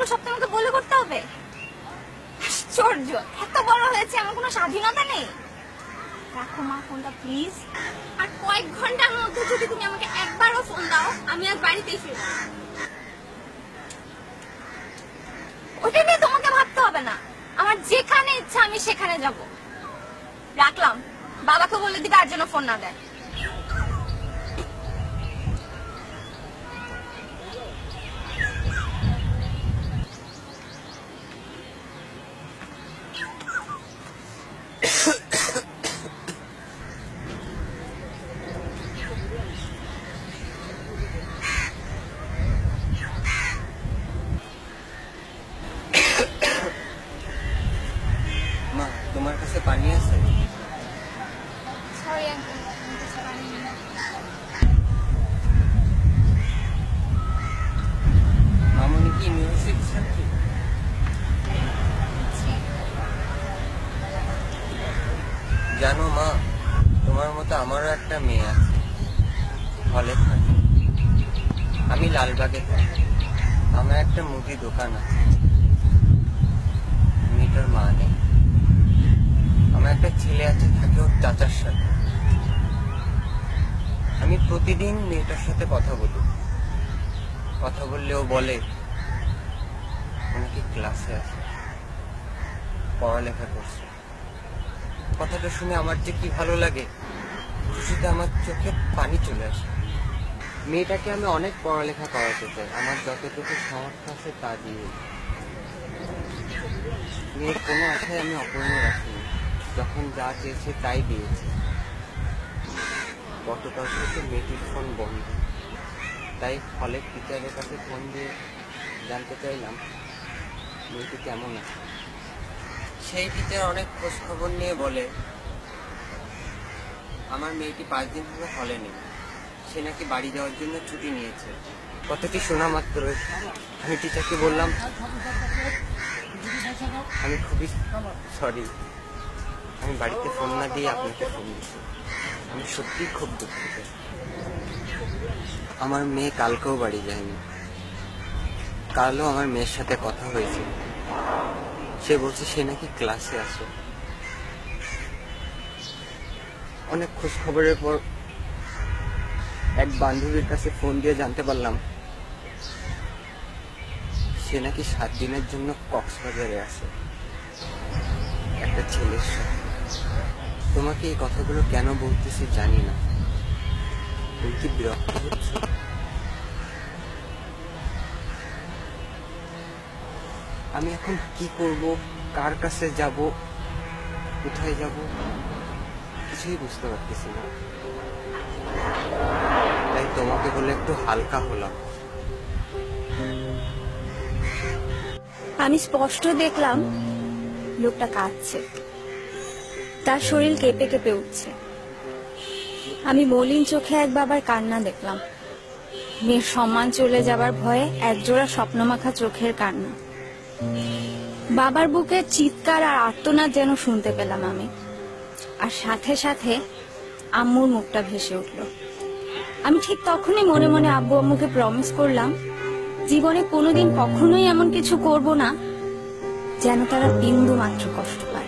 করব সব তোমাকে বলে করতে হবে? আশ্চর্য, এত বড় হয়েছে, আমার কোনো স্বাধীনতা নেই। রাখো মা, ফোনটা প্লিজ আর কয়েক ঘণ্টার মধ্যে যদি তুমি আমাকে একবারও ফোন দাও, আমি আজ বাড়িতেই ফিরবো ওটা নিয়ে তোমাকে ভাবতে হবে না। আমার যেখানে ইচ্ছা আমি সেখানে যাব। রাখলাম। বাবাকে বলে দিবে আর যেন ফোন না দেয় মা তোমার কাছে পানি আছে সরি আঙ্কেল কিছু পারিনি মামনি কি মিউজিক ছাত্রী জানো মা, তোমার মতো আমারও একটা মেয়ে আছে। হলে থাকে আমি লালবাগে থাকি। আমার একটা মুদি দোকান আছে। মেয়েটার মা নেই। আমার একটা ছেলে আছে, থাকে ওর চাচার সাথে। আমি প্রতিদিন মেয়েটার সাথে কথা বলি। কথা বললে ও বলে নাকি ক্লাসে আছে? পড়ালেখা করছে। কথাটা শুনে আমার যে কি ভালো লাগে, খুশিতে আমার চোখে পানি চলে আসে। মেয়েটাকে আমি অনেক পড়ালেখা করাতে চাই, আমার যতটুকু সামর্থ্য আছে তা দিয়ে। মেয়ের কোনো আশায় আমি অপূর্ণ রাখিনি। যখন যা চেয়েছে তাই দিয়েছে। গতকাল থেকে মেয়েটির ফোন বন্ধ। তাই হলের টিচারের কাছে ফোন দিয়ে জানতে চাইলাম মেয়েটি কেমন আছে? সেই টিচার অনেক খোঁজ খবর নিয়ে বলে আমার মেয়েটি পাঁচ দিন ধরে হলে নেই। সে নাকি বাড়ি যাওয়ার জন্য ছুটি নিয়েছে। কথাটি শোনা মাত্র। আমি টিচারকে বললাম আমি খুবই সরি। আমি বাড়িতে ফোন না দিয়ে আপনাকে ফোন দিচ্ছি। আমি সত্যিই খুব দুঃখিত। আমার মেয়ে কালকেও বাড়ি যায়নি। কালও আমার মেয়ের সাথে কথা হয়েছে। সে বলছে, সে নাকি ক্লাসে আছে। অনেক খোঁজ খবরের পর এক বান্ধবীর কাছে ফোন দিয়ে জানতে পারলাম, সে নাকি সাত দিনের জন্য কক্সবাজারে আছে। একটা ছেলের সাথে। তোমাকে এই কথাগুলো কেন বলতেছি জানি না। তুমি কি বিরক্ত হচ্ছ? আমি এখন কি করব? কার কাছে যাব? কোথায় যাব? কিছুই বুঝতে পারতেছি না। তাই তোমাকে বলে একটু হালকা হলাম। আমি স্পষ্ট দেখলাম লোকটা কাঁদছে। তার শরীর কেঁপে কেঁপে উঠছে। আমি মলিন চোখে এক বাবার কান্না দেখলাম। মেয়ের সম্মান চলে যাবার ভয়ে একজোড়া স্বপ্নমাখা চোখের কান্না। বাবার বুকে চিৎকার আর আর্তনাদ যেন শুনতে পেলাম আমি। আর সাথে সাথে আম্মুর মুখটা ভেসে উঠল। আমি ঠিক তখনই মনে মনে আব্বু আম্মুকে প্রমিস করলাম, জীবনে কোনোদিন কখনোই এমন কিছু করব না যেন তারা বিন্দু মাত্র কষ্ট পায়।